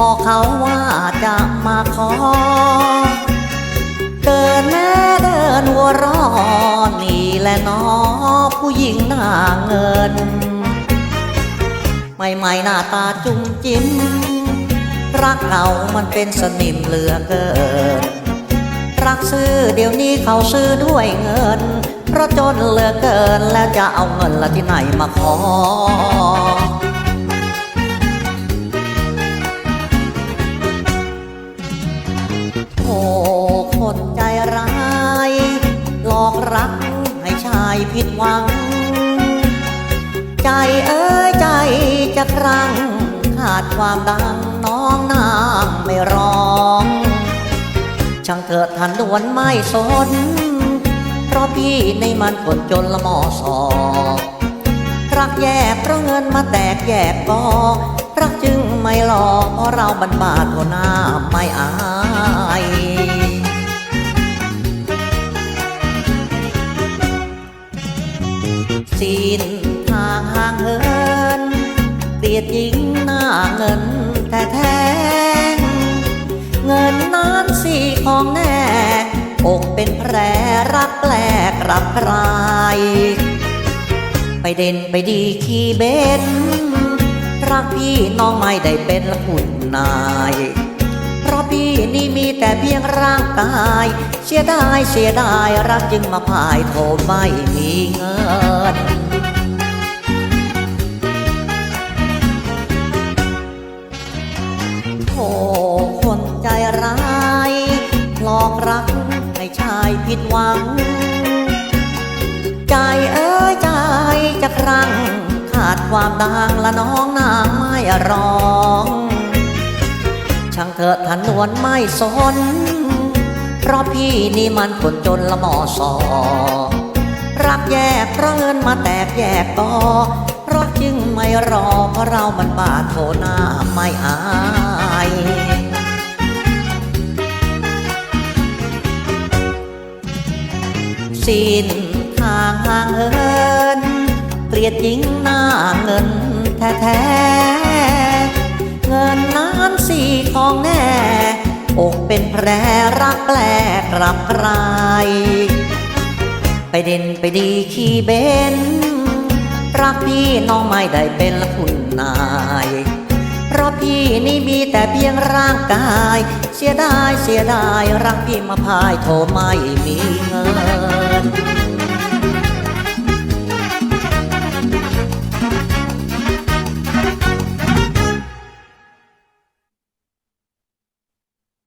บอเขาว่าจะมาขอ เดินแม่เดินหัวร้อนนี่แหละน้อผู้หญิงหน้าเงิน ใหม่ๆหน้าตาจุ้มจิ้ม รักเรามันเป็นสนิมเหลือเกิน รักซื้อเดี๋ยวนี้เขาซื้อด้วยเงิน เพราะจนเหลือเกินแล้วจะเอาเงินละที่ไหนมาขอ รักให้ชายผิดหวัง ใจเอ้ยใจจะครั้งขาดความดังน้องนางไม่ร้องช่างเถิดทันดวนไม่สน เพราะพี่ในมันคนจนละมอสอรักแยกเพราะเงินมาแตกแยกกอรักจึงไม่หลอกเพราะเราบันบาทหน้าไม่อาย สินทางห่างเหินเกลียดหญิงหน้าเงินแต่แท้เงินนั้นสีของแน่อกเป็นแผลรักแปลกรับใครไปเด่นไปดีขี่เบนรักพี่น้องไม่ได้เป็นละคุณนาย เพราะพี่นี่มีแต่เพียงร่างกาย เสียดายเสียดายรักจึงมาพายโทไม่มีเงินโอ้คนใจร้ายหลอกรักให้ชายผิดหวัง ใจเอ้ยใจจะครั้งขาดความดังละน้องนางไม่ร้องช่าง เถิดทันนวลไม่สน เพราะพี่นี่มันคนจนละมอสอ รักแยกเพราะเงินมาแตกแยกกอรักจึงไม่รอเพราะเรามันบาดโถหน้าไม่อายสิ้นทางห่างเหินเกลียดหญิงหน้าเงินแท้ องแน่ อกเป็นแผลรักแปลกรับใคร ไปเด่นไปดีขี่เบนรักพี่น้องไม่ได้เป็นละคุณนาย เพราะพี่นี่มีแต่เพียงร่างกาย เสียดายเสียดายรักพี่มาพายโทไม่มีเงิน